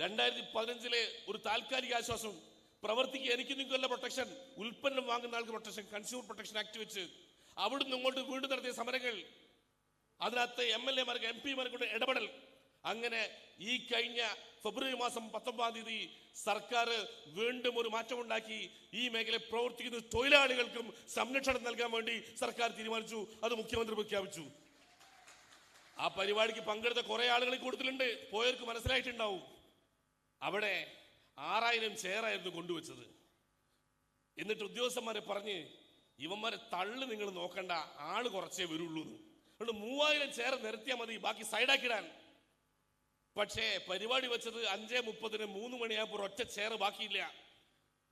രണ്ടായിരത്തി പതിനഞ്ചിലെ ഒരു താൽക്കാലിക ആശ്വാസം. പ്രവർത്തിക്ക് എനിക്ക് നിങ്ങൾക്കുള്ള പ്രൊട്ടക്ഷൻ ഉൽപ്പന്നം വാങ്ങുന്ന ആൾക്ക് പ്രൊട്ടക്ഷൻ കൺസ്യൂമർ പ്രൊട്ടക്ഷൻ ആക്ട് വെച്ച് അവിടുന്ന് ഇങ്ങോട്ട് വീണ്ടും നടത്തിയ സമരങ്ങൾ അതിനകത്ത് എം എൽ എമാർക്ക് എം പിമാർക്കൊണ്ട് ഇടപെടൽ. അങ്ങനെ ഈ കഴിഞ്ഞ ഫെബ്രുവരി മാസം പത്തൊമ്പതാം തീയതി സർക്കാർ വീണ്ടും ഒരു മാറ്റമുണ്ടാക്കി. ഈ മേഖലയിൽ പ്രവർത്തിക്കുന്ന തൊഴിലാളികൾക്കും സംരക്ഷണം നൽകാൻ വേണ്ടി സർക്കാർ തീരുമാനിച്ചു. അത് മുഖ്യമന്ത്രി പ്രഖ്യാപിച്ചു. ആ പരിപാടിക്ക് പങ്കെടുത്ത കുറെ ആളുകൾ കൂടുതലുണ്ട് പോയവർക്ക് മനസ്സിലായിട്ടുണ്ടാവും. അവിടെ ആറായിരം ചെയറായിരുന്നു കൊണ്ടുവച്ചത്. എന്നിട്ട് ഉദ്യോഗസ്ഥന്മാരെ പറഞ്ഞ് ഇവന്മാരെ തള്ളു നിങ്ങൾ നോക്കണ്ട ആൾ കുറച്ചേ വരുള്ളൂ. അതുകൊണ്ട് മൂവായിരം ചെയർ നിരത്തിയാൽ മതി ബാക്കി സൈഡാക്കിടാൻ പക്ഷേ പരിപാടി വെച്ചത് അഞ്ചേ മുപ്പതിന് മൂന്ന് മണിയാകുമ്പോൾ ഒറ്റ ചെയർ ബാക്കിയില്ല.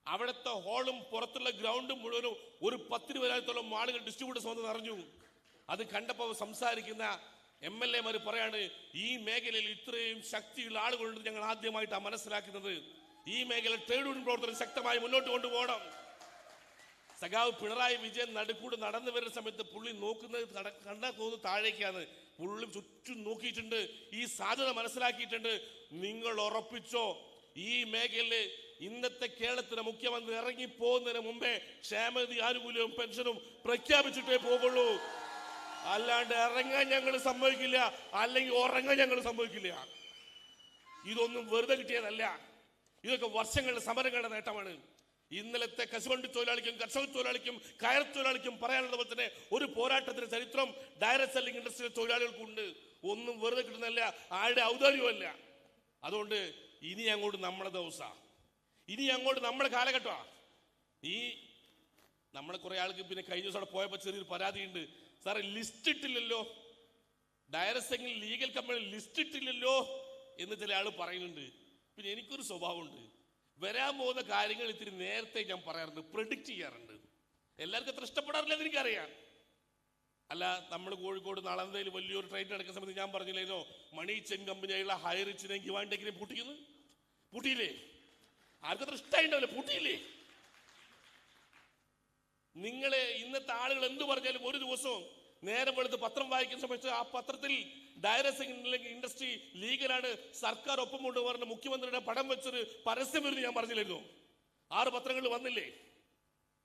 അവിടുത്തെ ഹോളും പുറത്തുള്ള ഗ്രൗണ്ടും മുഴുവനും ഒരു പത്തിരുപതിനായിരത്തോളം ആളുകൾ ഡിസ്ട്രിബ്യൂട്ടേഴ്സ് വന്ന് നിറഞ്ഞു. അത് കണ്ടപ്പോൾ സംസാരിക്കുന്ന എം എൽ എമാർ പറയാണ് ഈ മേഖലയിൽ ഇത്രയും ശക്തിയുള്ള ആളുകളുണ്ട് ഞങ്ങൾ ആദ്യമായിട്ടാണ് മനസ്സിലാക്കുന്നത്. ഈ മേഖല ട്രേഡ് യൂണിയൻ പ്രവർത്തനം ശക്തമായി മുന്നോട്ട് കൊണ്ടുപോകണം. സഖാവ് പിണറായി വിജയൻ നടുക്കൂട് നടന്നു വരുന്ന സമയത്ത് പുള്ളി നോക്കുന്നത് കണ്ട- തോന്നുന്നു താഴേക്കാണ്. പുള്ളി ചുറ്റും നോക്കിയിട്ടുണ്ട്. ഈ സാധ്യത മനസ്സിലാക്കിയിട്ടുണ്ട്. നിങ്ങൾ ഉറപ്പിച്ചോ ഈ മേഖലയിൽ ഇന്നത്തെ കേരളത്തിലെ മുഖ്യമന്ത്രി ഇറങ്ങി പോകുന്നതിന് മുമ്പേ ക്ഷേമനിധി ആനുകൂല്യവും പെൻഷനും പ്രഖ്യാപിച്ചിട്ടേ പോകുള്ളൂ. അല്ലാണ്ട് ഇറങ്ങാൻ ഞങ്ങൾ സമ്മതിക്കില്ല അല്ലെങ്കിൽ ഉറങ്ങാൻ ഞങ്ങൾ സമ്മതിക്കില്ല. ഇതൊന്നും വെറുതെ കിട്ടിയതല്ല. ഇതൊക്കെ വർഷങ്ങളുടെ സമരങ്ങളുടെ നേട്ടമാണ്. ഇന്നലത്തെ കശുവണ്ടി തൊഴിലാളിക്കും കർഷക തൊഴിലാളിക്കും കയർ തൊഴിലാളിക്കും പറയാനുള്ള പോലെ തന്നെ ഒരു പോരാട്ടത്തിന്റെ ചരിത്രം ഡയറക്ട് സെല്ലിംഗ് ഇൻഡസ്ട്രിയിലെ തൊഴിലാളികൾക്കുണ്ട്. ഒന്നും വെറുതെ കിട്ടുന്നതല്ല ആരുടെ ഔദാര്യമല്ല അതുകൊണ്ട് ഇനി അങ്ങോട്ട് നമ്മുടെ ദിവസ. ഇനി അങ്ങോട്ട് നമ്മുടെ കാലഘട്ടമാണ് ഈ നമ്മളെ കുറേ ആൾക്ക് പിന്നെ കഴിഞ്ഞ ദിവസം അവിടെ പോയപ്പോൾ ചെറിയൊരു പരാതിയുണ്ട്. സാറേ ലിസ്റ്റ് ഇട്ടില്ലല്ലോ. ഡയറക്ട് ലീഗൽ കമ്പനി ലിസ്റ്റ് ഇട്ടില്ലല്ലോ. എന്ന് ചില ആൾ പറയുന്നുണ്ട്. പിന്നെ എനിക്കൊരു സ്വഭാവമുണ്ട്. വരാൻ പോകുന്ന കാര്യങ്ങൾ ഇത്തിരി നേരത്തെ ഞാൻ പറയാറുണ്ട് പ്രഡിക്റ്റ് ചെയ്യാറുണ്ട്. എല്ലാവർക്കും അത്ര ഇഷ്ടപ്പെടാറില്ലെന്ന് എനിക്കറിയാം. അല്ല നമ്മൾ കോഴിക്കോട് നളന്തയിൽ വലിയൊരു ട്രെയിൻ നടക്കുന്ന സമയത്ത് ഞാൻ പറഞ്ഞില്ലേനോ മണി ചെൻ കമ്പനിയായുള്ള ഹൈറിച്ചിനെയും ഗിവാൻഡെക്കിനെയും പൂട്ടിക്കുന്നു? പൂട്ടിയില്ലേ? ആർക്കും അത്ര ഇഷ്ടമായിണ്ടാവില്ല പൂട്ടിയില്ലേ? നിങ്ങളെ ഇന്നത്തെ ആളുകൾ എന്ത് പറഞ്ഞാലും ഒരു ദിവസവും നേരം വെളുത്ത് പത്രം വായിക്കുന്ന സമയത്ത് ആ പത്രത്തിൽ ഡയറക്ട് ഇൻഡസ്ട്രി ലീഗലാണ് സർക്കാർ ഒപ്പം പറഞ്ഞ മുഖ്യമന്ത്രിയുടെ പടം വെച്ചൊരു പരസ്യം വരുന്നു ഞാൻ പറഞ്ഞില്ലായിരുന്നു. ആറ് പത്രങ്ങൾ വന്നില്ലേ?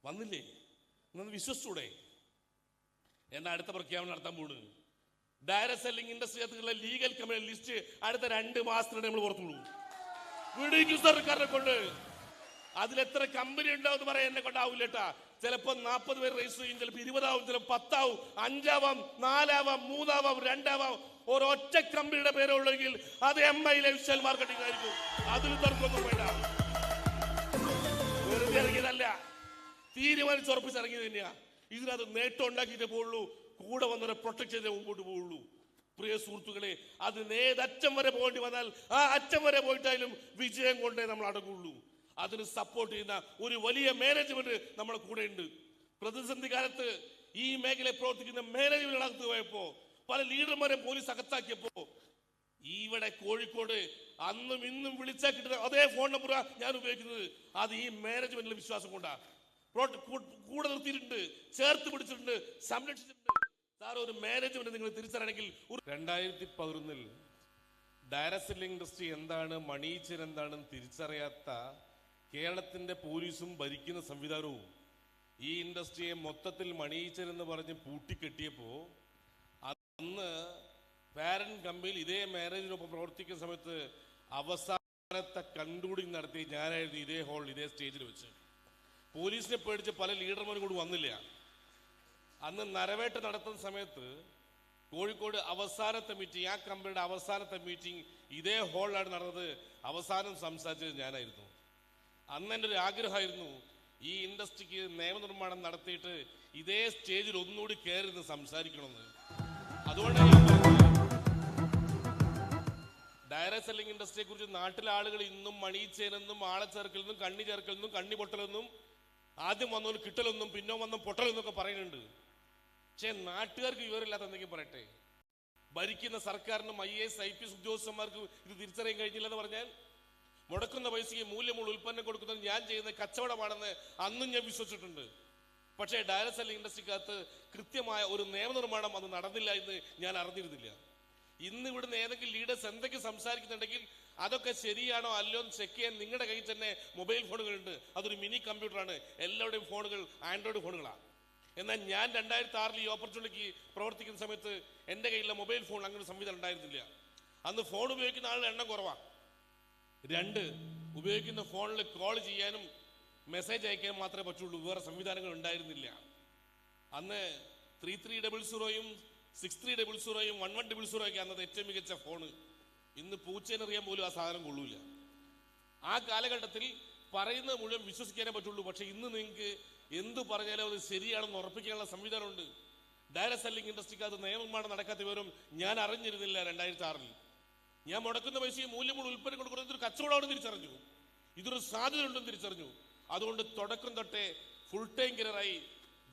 വന്നില്ലേ? എന്നൊന്ന് വിശ്വസിച്ചൂടെ? എന്നാ അടുത്ത പ്രഖ്യാപനം നടത്താൻ പോകുന്നത് direct selling industry legal committee list അടുത്ത രണ്ട് മാസത്തിനിടെ നമ്മൾ പുറത്തു വിടും വിടിക്കും സർക്കാരിനെ കൊണ്ട്. അതിലെത്ര കമ്പനി ഉണ്ടാവും എന്ന് പറയാൻ എന്നെ കൊണ്ടാവില്ല കേട്ടാ. ചിലപ്പോ നാൽപ്പത് പേര് രജിസ്റ്റർ ചെയ്യും ചിലപ്പോൾ ഇരുപതാവും ചിലപ്പോൾ പത്താവും അഞ്ചാവാം നാലാവാം മൂന്നാവാം രണ്ടാവാം. ഒരൊറ്റ കമ്പനിയുടെ പേരുള്ളെങ്കിൽ അത് എം ഐ ലൈഫ് മാർക്കറ്റിംഗ് ആയിരിക്കും. അതിൽ തർക്കമൊന്നും വേണ്ട. വെറുതെ ഇറങ്ങിയതല്ല. തീരുമാനിച്ചുറപ്പിച്ച് ഇറങ്ങിയത് തന്നെയാ ഇതിനകത്ത് നേട്ടം ഉണ്ടാക്കിയിട്ടേ പോവുള്ളൂ. കൂടെ വന്നവരെ പ്രൊട്ടക്ട് ചെയ്തേ മുമ്പോട്ട് പോവുള്ളൂ. പ്രിയ സുഹൃത്തുക്കളെ അതിന് ഏതറ്റം വരെ പോകേണ്ടി വന്നാൽ ആ അറ്റം വരെ പോയിട്ടായാലും വിജയം കൊണ്ടേ നമ്മൾ അടങ്ങുള്ളൂ. അതിന് സപ്പോർട്ട് ചെയ്യുന്ന ഒരു വലിയ മാനേജ്മെന്റ് നമ്മുടെ ഉണ്ട് പ്രതിസന്ധി കാലത്ത് ഈ മേഖലയിൽ പ്രവർത്തിക്കുന്ന മാനേജ്മെന്റ് അകത്ത് പോയപ്പോ പല ലീഡർമാരെ പോലീസ് അകത്താക്കിയപ്പോ ഇവിടെ കോഴിക്കോട് അന്നും ഇന്നും വിളിച്ചാൽ കിട്ടുന്ന അതേ ഫോൺ നമ്പർ ഞാൻ ഉപയോഗിക്കുന്നത്. അത് ഈ മാനേജ്മെന്റിലെ വിശ്വാസം കൊണ്ടാ. കൂടെ നിർത്തിയിട്ടുണ്ട് ചേർത്ത് പിടിച്ചിട്ടുണ്ട് സംരക്ഷിച്ചിട്ടുണ്ട്. സാർ ഒരു മാനേജ്മെന്റ് നിങ്ങൾ തിരിച്ചറിയണമെങ്കിൽ രണ്ടായിരത്തി പതിനൊന്നിൽ സെല്ലിംഗ് ഇൻഡസ്ട്രി എന്താണ് മണീച്ചൻ എന്താണെന്ന് തിരിച്ചറിയാത്ത കേരളത്തിന്റെ പോലീസും ഭരിക്കുന്ന സംവിധാനവും ഈ ഇൻഡസ്ട്രിയെ മൊത്തത്തിൽ മണിയിച്ചരെന്ന് പറഞ്ഞ് പൂട്ടിക്കെട്ടിയപ്പോ അന്ന് പാരന്റ് കമ്പനിയിൽ ഇതേ മാനേജറിനൊപ്പം പ്രവർത്തിക്കുന്ന സമയത്ത് അവസാനത്തെ കണ്ടുപിടി നടത്തി ഞാനായിരുന്നു ഇതേ ഹാളിൽ ഇതേ സ്റ്റേജിൽ വെച്ച്. പോലീസിനെ പേടിച്ച് പല ലീഡർമാരും കൂടി വന്നില്ല. അന്ന് നരവേട്ട് നടത്തുന്ന സമയത്ത് കോഴിക്കോട് അവസാനത്തെ മീറ്റിംഗ് ആ കമ്പനിയുടെ അവസാനത്തെ മീറ്റിംഗ് ഇതേ ഹാളിലാണ് നടന്നത്. അവസാനം സംസാരിച്ചത് ഞാനായിരുന്നു. അന്ന് എന്റെ ഒരു ആഗ്രഹമായിരുന്നു ഈ ഇൻഡസ്ട്രിക്ക് നിയമനിർമ്മാണം നടത്തിയിട്ട് ഇതേ സ്റ്റേജിൽ ഒന്നുകൂടി കയറി നിന്ന് സംസാരിക്കണമെന്ന്. അതുകൊണ്ട് ഡയറക്ട് സെല്ലിംഗ് ഇൻഡസ്ട്രിയെ കുറിച്ച് നാട്ടിലെ ആളുകൾ ഇന്നും മണിച്ചേനെന്നും ആളെ ചേർക്കലെന്നും കണ്ണി ചേർക്കലെന്നും കണ്ണി പൊട്ടലെന്നും ആദ്യം വന്നവന് കിട്ടലെന്നും പിന്നോ വന്ന പൊട്ടലെന്നൊക്കെ പറയുന്നുണ്ട്. പക്ഷേ നാട്ടുകാർക്ക് വിവരമില്ലാത്ത എന്തെങ്കിലും പറയട്ടെ? ഭരിക്കുന്ന സർക്കാരിനും I S I P S ഉദ്യോഗസ്ഥന്മാർക്കും ഇത് തിരിച്ചറിയാൻ കഴിഞ്ഞില്ലെന്ന് പറഞ്ഞാൽ മുടക്കുന്ന പൈസയ്ക്ക് മൂല്യമുള്ള ഉൽപ്പന്നം കൊടുക്കുന്നത് ഞാൻ ചെയ്യുന്ന കച്ചവടമാണെന്ന് അന്നും ഞാൻ വിശ്വസിച്ചിട്ടുണ്ട്. പക്ഷേ ഡയറക്ട് സെല്ലിംഗ് ഇൻഡസ്ട്രിക്കകത്ത് കൃത്യമായ ഒരു നിയമനിർമ്മാണം അന്ന് നടന്നില്ല എന്ന് ഞാൻ അറിഞ്ഞിരുന്നില്ല. ഇന്ന് ഇവിടുന്ന് ഏതെങ്കിലും ലീഡേഴ്സ് എന്തൊക്കെ സംസാരിക്കുന്നുണ്ടെങ്കിൽ അതൊക്കെ ശരിയാണോ അല്ലയോ എന്ന് ചെക്ക് ചെയ്യാൻ നിങ്ങളുടെ കയ്യിൽ തന്നെ മൊബൈൽ ഫോണുകളുണ്ട്. അതൊരു മിനി കമ്പ്യൂട്ടറാണ്. എല്ലാവരുടെയും ഫോണുകൾ ആൻഡ്രോയിഡ് ഫോണുകളാണ്. എന്നാൽ ഞാൻ രണ്ടായിരത്തി ആറിൽ ഈ ഓപ്പർച്യൂണിറ്റിക്ക് പ്രവർത്തിക്കുന്ന സമയത്ത് എന്റെ കയ്യിലെ മൊബൈൽ ഫോൺ അങ്ങനെ സംവിധാനം ഉണ്ടായിരുന്നില്ല. അന്ന് ഫോൺ ഉപയോഗിക്കുന്ന ആളുടെ എണ്ണം കുറവാണ്. രണ്ട് ഉപയോഗിക്കുന്ന ഫോണിൽ കോൾ ചെയ്യാനും മെസ്സേജ് അയക്കാനും മാത്രമേ പറ്റുള്ളൂ. വേറെ സംവിധാനങ്ങൾ ഉണ്ടായിരുന്നില്ല. അന്ന് ത്രീ ത്രീ ഡബിൾ സീറോയും സിക്സ് ത്രീ ഡബിൾ സീറോയും വൺ വൺ ഡബിൾ സീറോ ഒക്കെ അന്നത് ഏറ്റവും മികച്ച ഫോണ് ഇന്ന് പൂച്ചേനറിയാൻ പോലും ആ സാധനം കൊള്ളൂല. ആ കാലഘട്ടത്തിൽ പറയുന്നത് മുഴുവൻ വിശ്വസിക്കാനേ പറ്റുള്ളൂ. പക്ഷെ ഇന്ന് നിങ്ങൾക്ക് എന്തു പറഞ്ഞാലും അത് ശരിയാണെന്ന് ഉറപ്പിക്കാനുള്ള സംവിധാനമുണ്ട്. ഡയറക്ട് സെല്ലിംഗ് ഇൻഡസ്ട്രിക്ക് അത് നിയമമാണ് നടക്കാത്ത വിവരം ഞാൻ അറിഞ്ഞിരുന്നില്ല രണ്ടായിരത്തി ആറിൽ. ഞാൻ മുടക്കുന്ന പൈസയും മൂല്യമുള്ള ഉൽപ്പന്നം കൊടുക്കുന്നത് ഇതൊരു കച്ചവടമാണ് തിരിച്ചറിഞ്ഞു. ഇതൊരു സാധ്യത ഉണ്ടെന്ന് തിരിച്ചറിഞ്ഞു. അതുകൊണ്ട് തുടക്കം തൊട്ടേ ഫുൾ ടൈം കരിയറായി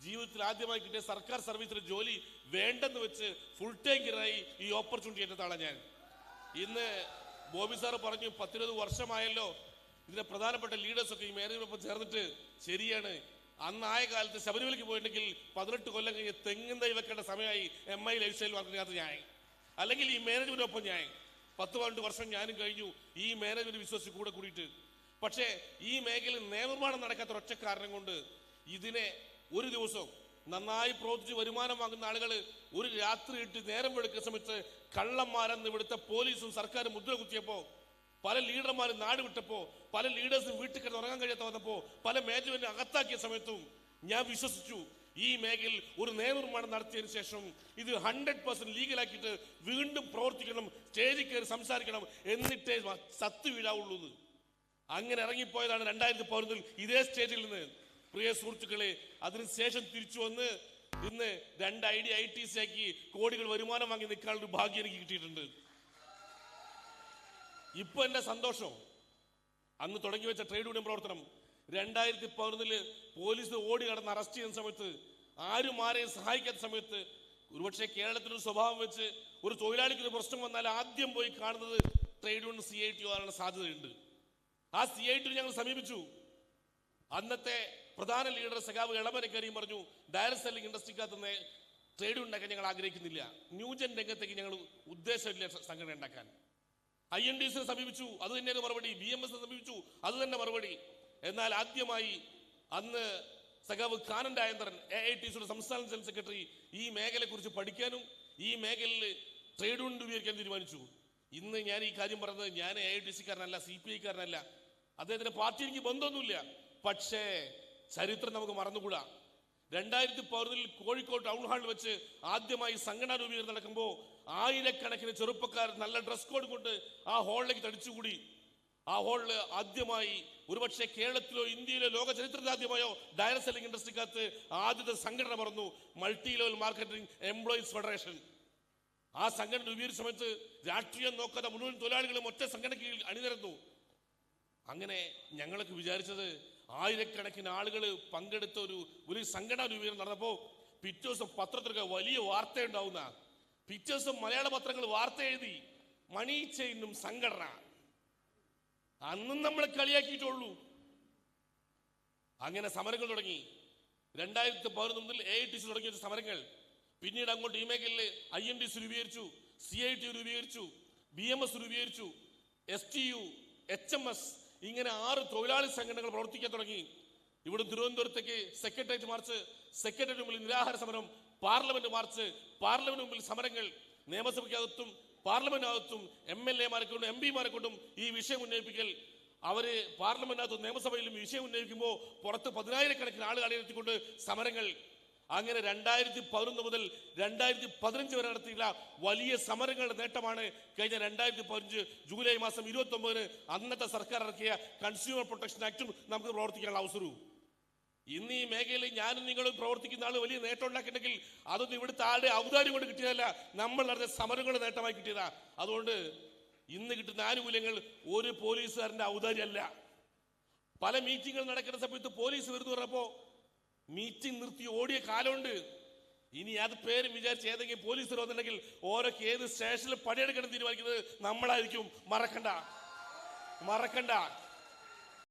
ജീവിതത്തിൽ ആദ്യമായി കിട്ടിയ സർക്കാർ സർവീസിലെ ജോലി വേണ്ടെന്ന് വെച്ച് ഫുൾ ടൈം കരിയറായി ഈ ഓപ്പർച്യൂണിറ്റി ഏറ്റതാണ് ഞാൻ. ഇന്ന് ബോബി സാർ പറഞ്ഞു പത്തിരുപത് വർഷമായല്ലോ. ഇതിന്റെ പ്രധാനപ്പെട്ട ലീഡേഴ്സൊക്കെ ഈ മേനേജ്മെന്റ് ചേർന്നിട്ട് ശരിയാണ്. അന്നായ കാലത്ത് ശബരിമലയ്ക്ക് പോയിട്ടുണ്ടെങ്കിൽ പതിനെട്ട് കൊല്ലം കഴിഞ്ഞ് തെങ്ങും തൈ വെക്കേണ്ട സമയമായി എം ഐ ലൈഫ് സ്റ്റൈൽ വർക്കിനകത്ത് ഞാൻ. അല്ലെങ്കിൽ ഈ മാനേജ്മെന്റിനൊപ്പം ഞാൻ. പത്ത് പന്ത്രണ്ട് വർഷം ഞാനും കഴിഞ്ഞു. ഈ മാനേജ്മെന്റ് വിശ്വസിച്ച് കൂടെ കൂടിയിട്ട്. പക്ഷേ ഈ മേഖലയിൽ നിയമനിർമ്മാണം നടക്കാത്ത ഒറ്റ കാരണം കൊണ്ട് ഇതിനെ ഒരു ദിവസം നന്നായി പ്രവർത്തിച്ച് വരുമാനം വാങ്ങുന്ന ആളുകൾ ഒരു രാത്രി ഇട്ട് നേരം വെളുക്കുന്ന സമയത്ത് കള്ളന്മാരെന്ന് ഇവിടുത്തെ പോലീസും സർക്കാരും മുദ്ര കുത്തിയപ്പോ പല ലീഡർമാരും നാട് വിട്ടപ്പോ പല ലീഡേഴ്സും വീട്ടിൽ കിടന്ന് ഉറങ്ങാൻ കഴിയാത്ത വന്നപ്പോ പല മാനേജ്മെന്റ് അകത്താക്കിയ സമയത്തും ഞാൻ വിശ്വസിച്ചു. ഈ മേഖലയിൽ ഒരു നിയമനിർമ്മാണം നടത്തിയതിനു ശേഷം ഇത് ഹൺഡ്രഡ് പെർസെന്റ് ലീഗലാക്കിയിട്ട് വീണ്ടും പ്രവർത്തിക്കണം സ്റ്റേജിൽ കയറി സംസാരിക്കണം എന്നിട്ടേ സത്ത് വീഴാവുള്ളൂ അങ്ങനെ ഇറങ്ങിപ്പോയതാണ് രണ്ടായിരത്തി പതിനൊന്നിൽ ഇതേ സ്റ്റേജിൽ നിന്ന്. പ്രിയ സുഹൃത്തുക്കളെ അതിനുശേഷം തിരിച്ചു വന്ന് ഇന്ന് രണ്ട് I D I T C ആക്കി കോടികൾ വരുമാനം വാങ്ങി നിൽക്കാനുള്ള ഒരു ഭാഗ്യം എനിക്ക് കിട്ടിയിട്ടുണ്ട്. ഇപ്പൊ എന്റെ സന്തോഷം. അന്ന് തുടങ്ങി വെച്ച ട്രേഡ് യൂണിയൻ പ്രവർത്തനം രണ്ടായിരത്തി പതിനൊന്നിൽ പോലീസ് ഓടി കടന്ന് അറസ്റ്റ് ചെയ്യുന്ന സമയത്ത് ആരും ആരെയും സഹായിക്കാത്ത സമയത്ത് ഒരുപക്ഷെ കേരളത്തിനൊരു സ്വഭാവം വെച്ച് ഒരു തൊഴിലാളിക്ക് ഒരു പ്രശ്നം വന്നാൽ ആദ്യം പോയി കാണുന്നത് trade union C I T ആകാനുള്ള സാധ്യതയുണ്ട്. ആ സി ഐ ടി ഞങ്ങൾ സമീപിച്ചു. അന്നത്തെ പ്രധാന ലീഡർ സഖാവ് ഇളമരക്കാരിയും പറഞ്ഞു ഡയറക്ട് സെല്ലിംഗ് ഇൻഡസ്ട്രിക്കകത്ത് ട്രേഡ് ഉണ്ടാക്കാൻ ഞങ്ങൾ ആഗ്രഹിക്കുന്നില്ല. ന്യൂജൻ രംഗത്തേക്ക് ഞങ്ങൾ ഉദ്ദേശമില്ല സംഘടന ഉണ്ടാക്കാൻ. ഐ എൻ ഡി സിനെ സമീപിച്ചു. അത് തന്നെയാണ് മറുപടി. ബി എം എസ് സമീപിച്ചു. അത് തന്നെ മറുപടി. എന്നാൽ ആദ്യമായി അന്ന് സഖാവ് കാനന്റെ അയന്തരൻ എ ഐ ടി സിയുടെ സംസ്ഥാന ജനറൽ സെക്രട്ടറി ഈ മേഖലയെക്കുറിച്ച് പഠിക്കാനും ഈ മേഖലയിൽ ട്രേഡ് യൂണിയൻ രൂപീകരിക്കാൻ തീരുമാനിച്ചു. ഇന്ന് ഞാൻ ഈ കാര്യം പറഞ്ഞത് ഞാൻ എ ഐ ടി കാരനല്ല സി പി ഐക്കാരനല്ല അദ്ദേഹത്തിന്റെ പാർട്ടി എനിക്ക് ബന്ധമൊന്നുമില്ല. പക്ഷേ ചരിത്രം നമുക്ക് മറന്നുകൂടാ. രണ്ടായിരത്തി പതിനൊന്നിൽ കോഴിക്കോട് ടൗൺ ഹാളിൽ വെച്ച് ആദ്യമായി സംഘടനാ രൂപീകരണം നടക്കുമ്പോൾ ആയിരക്കണക്കിന് ചെറുപ്പക്കാർ നല്ല ഡ്രസ് കോഡ് കൊണ്ട് ആ ഹാളിലേക്ക് തടിച്ചുകൂടി. ആ ഹോളിൽ ആദ്യമായി ഒരുപക്ഷെ കേരളത്തിലോ ഇന്ത്യയിലോ ലോക ചരിത്രത്തിൽ ആദ്യമായോ ഡയറക്ട് സെല്ലിംഗ് ഇൻഡസ്ട്രിക്കകത്ത് ആദ്യത്തെ സംഘടന പറഞ്ഞു multi level marketing employees federation. ആ സംഘടന രൂപീകരിച്ച സമയത്ത് രാഷ്ട്രീയം നോക്കാതെ മുഴുവൻ തൊഴിലാളികളും ഒറ്റ സംഘടന കീഴിൽ അണിനിരന്നു. അങ്ങനെ ഞങ്ങളൊക്കെ വിചാരിച്ചത് ആയിരക്കണക്കിന് ആളുകൾ പങ്കെടുത്ത ഒരു ഒരു സംഘടന രൂപീകരണം നടന്നപ്പോൾ പിറ്റേ ദിവസം പത്രത്തിലൊക്കെ വലിയ വാർത്ത ഉണ്ടാവുന്ന പിറ്റേ ദിവസം മലയാള പത്രങ്ങൾ വാർത്ത എഴുതി മണി ചെയിനും സംഘടന. അന്നും നമ്മൾ കളിയാക്കിയിട്ടുള്ളൂ. അങ്ങനെ സമരങ്ങൾ തുടങ്ങി. രണ്ടായിരത്തി പതിനൊന്ന് മുതൽ എ ഐ ടി സി തുടങ്ങിയ സമരങ്ങൾ. പിന്നീട് അങ്ങോട്ട് ഈ മേഖലയിൽ ഐ എൻ ഡി സി രൂപീകരിച്ചു സി ഐ ടി രൂപീകരിച്ചു ബി എം എസ് രൂപീകരിച്ചു S T U H M S ഇങ്ങനെ ആറ് തൊഴിലാളി സംഘടനകൾ പ്രവർത്തിക്കാൻ തുടങ്ങി. ഇവിടെ തിരുവനന്തപുരത്തേക്ക് സെക്രട്ടേറിയറ്റ് മാർച്ച് സെക്രട്ടേറിയറ്റ് മുമ്പിൽ നിരാഹാര സമരം പാർലമെന്റ് മാർച്ച് പാർലമെന്റ് മുമ്പിൽ സമരങ്ങൾ നിയമസഭയ്ക്കകത്തും പാർലമെന്റിനകത്തും എം എൽ എമാരെ കൊണ്ടും എം പിമാരെ കൊണ്ടും ഈ വിഷയം ഉന്നയിപ്പിക്കൽ. അവർ പാർലമെന്റിനകത്തും നിയമസഭയിലും വിഷയം ഉന്നയിക്കുമ്പോൾ പുറത്ത് പതിനായിരക്കണക്കിന് ആളുകൾ അണിനിരത്തിക്കൊണ്ട് സമരങ്ങൾ. അങ്ങനെ രണ്ടായിരത്തി പതിനൊന്ന് മുതൽ രണ്ടായിരത്തി പതിനഞ്ച് വരെ നടത്തിയിട്ടുള്ള വലിയ സമരങ്ങളുടെ നേട്ടമാണ് കഴിഞ്ഞ രണ്ടായിരത്തി പതിനഞ്ച് ജൂലൈ മാസം ഇരുപത്തി ഒമ്പതിന് അന്നത്തെ സർക്കാർ ഇറക്കിയ കൺസ്യൂമർ പ്രൊട്ടക്ഷൻ ആക്ടും നമുക്ക് പ്രവർത്തിക്കാനുള്ള അവസരവും. ഇന്ന് ഈ മേഖലയിൽ ഞാനും നിങ്ങളും പ്രവർത്തിക്കുന്ന ആൾ വലിയ നേട്ടം ഉണ്ടാക്കിയിട്ടുണ്ടെങ്കിൽ അതൊന്നും ഇവിടുത്തെ ആളുടെ ഔദാര്യം കൊണ്ട് കിട്ടിയതല്ല. നമ്മൾ നടന്ന സമരങ്ങളുടെ നേട്ടമായി കിട്ടിയതാ. അതുകൊണ്ട് ഇന്ന് കിട്ടുന്ന ആനുകൂല്യങ്ങൾ ഒരു പോലീസുകാരന്റെ ഔദാര്യമല്ല പല മീറ്റിങ്ങുകൾ നടക്കുന്ന സമയത്ത് പോലീസ് വരുന്നു പറഞ്ഞപ്പോ മീറ്റിംഗ് നിർത്തി ഓടിയ കാലമുണ്ട്. ഇനി അത് പേരും വിചാരിച്ച് ഏതെങ്കിലും പോലീസ് വന്നിട്ടുണ്ടെങ്കിൽ ഓരോക്കെ ഏത് സ്റ്റേഷനിൽ പണിയെടുക്കണം തീരുമാനിക്കുന്നത് നമ്മളായിരിക്കും. മറക്കണ്ട. മറക്കണ്ട.